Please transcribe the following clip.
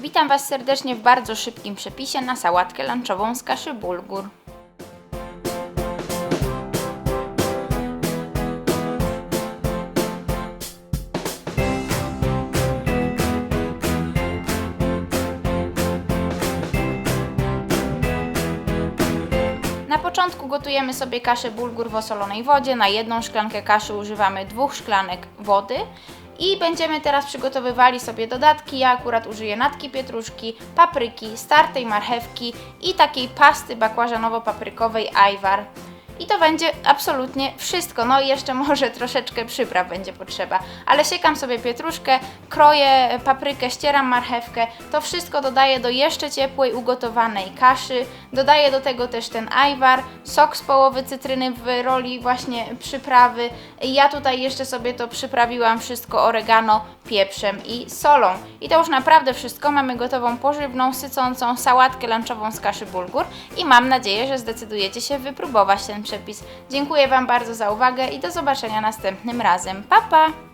Witam Was serdecznie w bardzo szybkim przepisie na sałatkę lunchową z kaszy bulgur. Na początku gotujemy sobie kaszę bulgur w osolonej wodzie. Na jedną szklankę kaszy używamy dwóch szklanek wody. I będziemy teraz przygotowywali sobie dodatki. Ja akurat użyję natki pietruszki, papryki, startej marchewki i takiej pasty bakłażanowo-paprykowej ajwar. I to będzie absolutnie wszystko. No i jeszcze może troszeczkę przypraw będzie potrzeba. Ale siekam sobie pietruszkę, kroję paprykę, ścieram marchewkę. To wszystko dodaję do jeszcze ciepłej, ugotowanej kaszy. Dodaję do tego też ten ajwar, sok z połowy cytryny w roli właśnie przyprawy. Ja tutaj jeszcze sobie to przyprawiłam wszystko oregano, pieprzem i solą. I to już naprawdę wszystko. Mamy gotową pożywną, sycącą sałatkę lunchową z kaszy bulgur i mam nadzieję, że zdecydujecie się wypróbować ten przepis. Dziękuję Wam bardzo za uwagę i do zobaczenia następnym razem. Pa pa!